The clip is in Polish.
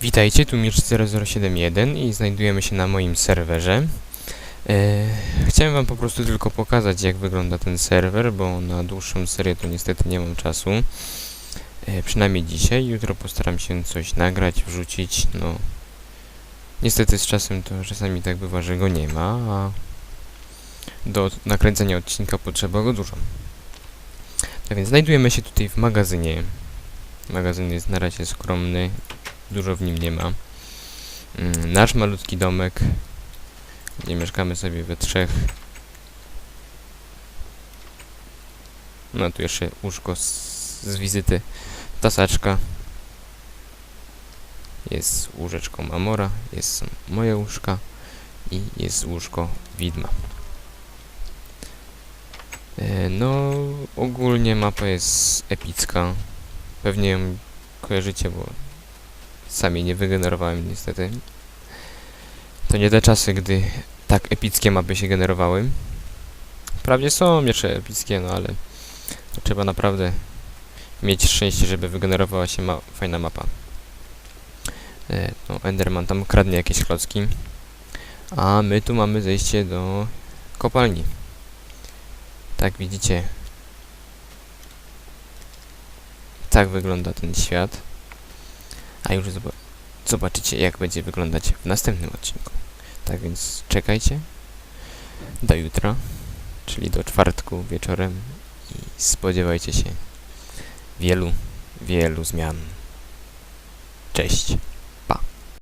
Witajcie, tu Mircz0071 i znajdujemy się na moim serwerze. E, chciałem wam po prostu tylko pokazać jak wygląda ten serwer, bo na dłuższą serię to niestety nie mam czasu. E, przynajmniej dzisiaj, jutro postaram się coś nagrać, wrzucić, no... Niestety z czasem to czasami tak bywa, że go nie ma, a do nakręcenia odcinka potrzeba go dużo. Tak więc znajdujemy się tutaj w magazynie. Magazyn jest na razie skromny, dużo w nim nie ma. Mm, Nasz malutki domek, gdzie mieszkamy sobie we trzech. No tu jeszcze łóżko z, z wizyty, tasaczka. Jest łóżeczko Mamora, jest moje łóżka i jest łóżko widma. E, No, ogólnie mapa jest epicka. Pewnie ją kojarzycie, bo sami nie wygenerowałem niestety. To nie te czasy, gdy tak epickie mapy się generowały. Wprawdzie są jeszcze epickie, no ale trzeba naprawdę mieć szczęście, żeby wygenerowała się ma fajna mapa. E, no, Enderman tam kradnie jakieś klocki. A my tu mamy zejście do kopalni. Tak widzicie. Tak wygląda ten świat. A już zobaczycie, jak będzie wyglądać w następnym odcinku. Tak więc czekajcie do jutra, czyli do czwartku wieczorem i spodziewajcie się wielu, wielu zmian. Cześć.